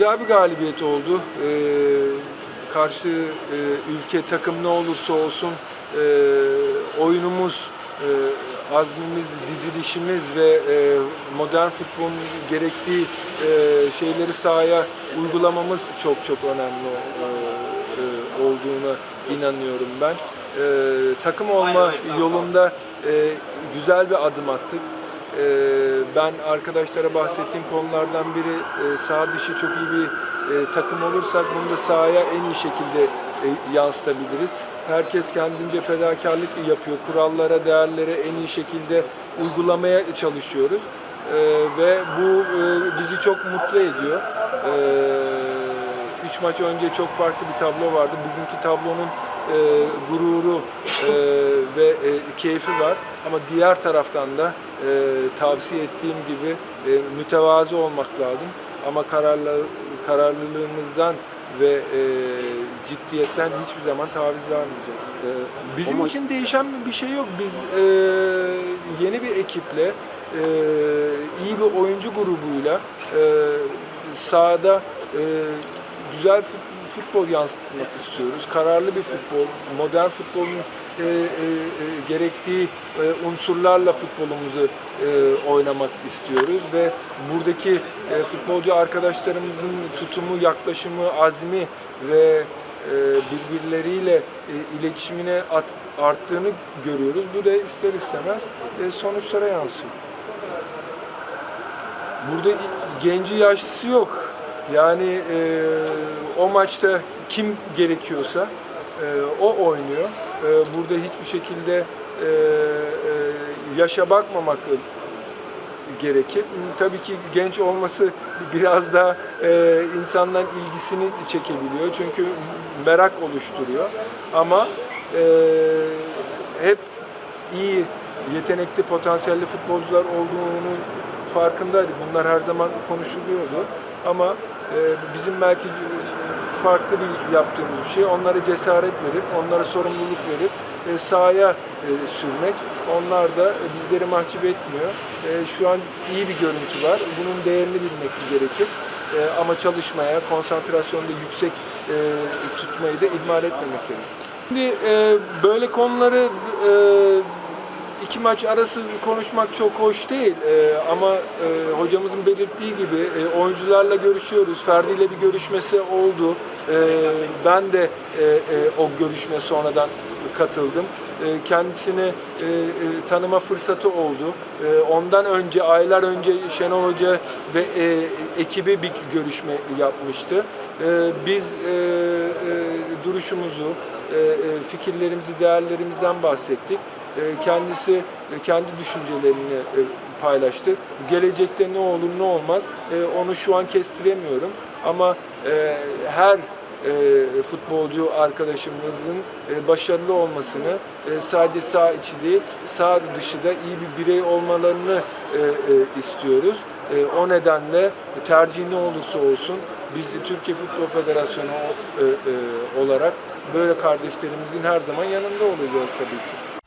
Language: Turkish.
Güzel bir galibiyet oldu. Ee, karşı e, ülke takım ne olursa olsun e, oyunumuz, e, azmimiz, dizilişimiz ve e, modern futbolun gerektiği e, şeyleri sahaya uygulamamız çok çok önemli e, e, olduğuna inanıyorum ben. E, takım olma yolunda e, güzel bir adım attık. Ee, ben arkadaşlara bahsettiğim konulardan biri e, sağ dışı çok iyi bir e, takım olursak bunu da sahaya en iyi şekilde e, yansıtabiliriz. Herkes kendince fedakarlık yapıyor. Kurallara, değerlere en iyi şekilde uygulamaya çalışıyoruz. Ee, ve bu e, bizi çok mutlu ediyor. Ee, Üç maç önce çok farklı bir tablo vardı. Bugünkü tablonun e, gururu e, ve e, keyfi var. Ama diğer taraftan da e, tavsiye ettiğim gibi e, mütevazı olmak lazım. Ama kararlı, kararlılığımızdan ve e, ciddiyetten hiçbir zaman taviz vermeyeceğiz. E, bizim Ama- için değişen bir şey yok. Biz e, yeni bir ekiple, e, iyi bir oyuncu grubuyla e, sahada e, güzel fut- futbol yansıtmak istiyoruz. Kararlı bir futbol, modern futbolun e, e, e, gerektiği e, unsurlarla futbolumuzu e, oynamak istiyoruz ve buradaki e, futbolcu arkadaşlarımızın tutumu, yaklaşımı, azmi ve e, birbirleriyle e, iletişimine at- arttığını görüyoruz. Bu da ister istemez e, sonuçlara yansıyor. Burada genci yaşlısı yok. Yani e, o maçta kim gerekiyorsa e, o oynuyor. E, burada hiçbir şekilde e, e, yaşa bakmamak gerekir. Tabii ki genç olması biraz da e, insanların ilgisini çekebiliyor. Çünkü merak oluşturuyor. Ama e, hep iyi, yetenekli, potansiyelli futbolcular olduğunu farkındaydık. Bunlar her zaman konuşuluyordu. Ama bizim belki farklı bir yaptığımız bir şey. Onlara cesaret verip, onlara sorumluluk verip e, sahaya e, sürmek. Onlar da e, bizleri mahcup etmiyor. Şu an iyi bir görüntü var. Bunun değerini bilmek gerekir. Ama çalışmaya, konsantrasyonu yüksek tutmayı da ihmal etmemek gerekir. Şimdi böyle konuları iki maç arası konuşmak çok hoş değil E, ama e, hocamızın belirttiği gibi e, oyuncularla görüşüyoruz. Ferdi ile bir görüşmesi oldu. E, ben de e, e, o görüşme sonradan katıldım. E, kendisini e, e, tanıma fırsatı oldu. E, ondan önce, aylar önce Şenol Hoca ve e, ekibi bir görüşme yapmıştı. E, biz e, e, duruşumuzu, e, e, fikirlerimizi, değerlerimizden bahsettik. E, Kendisi e, kendi düşüncelerini e, paylaştı. Gelecekte ne olur ne olmaz onu şu an kestiremiyorum. Ama her futbolcu arkadaşımızın başarılı olmasını sadece sağ içi değil sağ dışı da iyi bir birey olmalarını istiyoruz. O nedenle tercih ne olursa olsun biz Türkiye Futbol Federasyonu olarak böyle kardeşlerimizin her zaman yanında olacağız tabii ki.